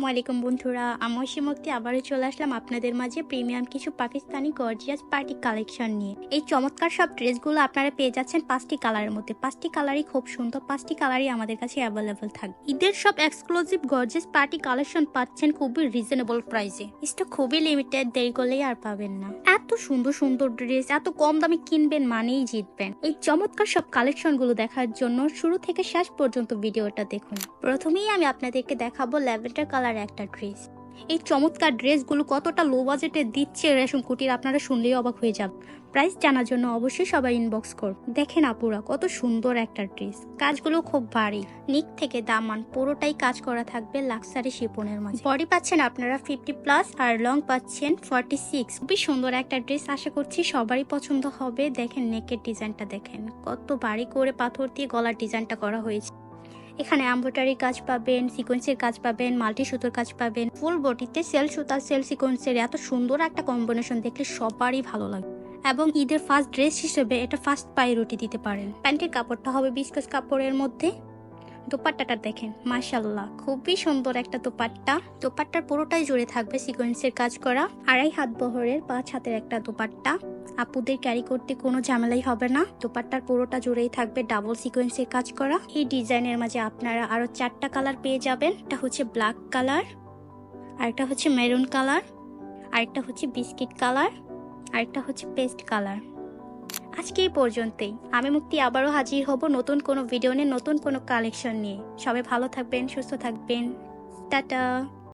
আসসালামু আলাইকুম বন্ধুরা আমি ঐশী মুক্তি আবারও চলে আসলাম আপনাদের মাঝে প্রিমিয়াম কিছু পাকিস্তানি গর্জিয়াস পার্টি কালেকশন নিয়ে। এই চমৎকার সব ড্রেসগুলো আপনারা পেয়ে যাচ্ছেন পাঁচটি কালারের মধ্যে। পাঁচটি কালারই খুব সুন্দর, পাঁচটি কালারই আমাদের কাছে অ্যাভেলেবল থাকবে। ঈদের সব এক্সক্লুসিভ গর্জিয়াস পার্টি কালেকশন পাচ্ছেন খুবই রিজনেবল প্রাইসে এটা খুবই লিমিটেড দেরি করলেই আর পাবেন না। এত সুন্দর সুন্দর ড্রেস, এত কম দামে কিনবেন মানেই জিতবেন। এই চমৎকার সব কালেকশনগুলো দেখার জন্য শুরু থেকে শেষ পর্যন্ত ভিডিওটা দেখুন। প্রথমেই আমি আপনাদেরকে দেখাবো ল্যাভেন্ডার কালার একটা ড্রেস এই চমৎকার ড্রেসগুলো কতটা লো বাজেটে দিচ্ছে রেশম কুটির আপনারা শুনলেই অবাক হয়ে যাবে প্রাইস জানার জন্য অবশ্যই সবাই ইনবক্স কর দেখেন আপুরা, কত সুন্দর একটা ড্রেস কাজগুলো খুব ভারী। নিক থেকে দামান পুরোটাই কাজ করা থাকবে লাক্সারি শিপনের মাঝে। বডি পাচ্ছেন আপনারা ফিফটি প্লাস আর লং পাচ্ছেন ফর্টি সিক্স খুবই সুন্দর একটা ড্রেস আশা করছি সবারই পছন্দ হবে। দেখেন নেকের ডিজাইনটা দেখেন। কত ভারী করে পাথর দিয়ে গলার ডিজাইনটা করা হয়েছে। এখানে এম্ব্রয়ডারি কাজ পাবেন সিকোয়েন্সের কাজ পাবেন মাল্টি সুতোর কাজ পাবেন ফুল বডিতে সেল সুতা সেল সিকোয়েন্সের এত সুন্দর একটা কম্বিনেশন দেখলে সবারই ভালো লাগে। এবং ঈদের ফার্স্ট ড্রেস হিসেবে এটা ফার্স্ট পায়ে রুটি দিতে পারেন। প্যান্টের কাপড়টা হবে বিস্কাস কাপড়ের মধ্যে। দোপাট্টাটা দেখেন মাশাল্লাহ খুবই সুন্দর একটা দোপাট্টা। দোপাট্টার পুরোটাই জুড়ে থাকবে সিকোয়েন্সের কাজ করা, আড়াই হাত বহরের পাঁচ হাতের একটা দোপাট্টা। আপুদের ক্যারি করতে কোনো ঝামেলাই হবে না, দোপাট্টার পুরোটা জুড়েই থাকবে ডাবল সিকোয়েন্সের কাজ করা। এই ডিজাইনের মাঝে আপনারা আরও চারটা কালার পেয়ে যাবেন এটা হচ্ছে ব্ল্যাক কালার, আরেকটা হচ্ছে মেরুন কালার, আরেকটা হচ্ছে বিস্কিট কালার, আরেকটা হচ্ছে পেস্ট কালার। আজকে এই পর্যন্তই। আমি মুক্তি আবারও হাজির হব নতুন কোনো ভিডিও নিয়ে, নতুন কোনো কালেকশন নিয়ে। সবাই ভালো থাকবেন, সুস্থ থাকবেন। টাটা।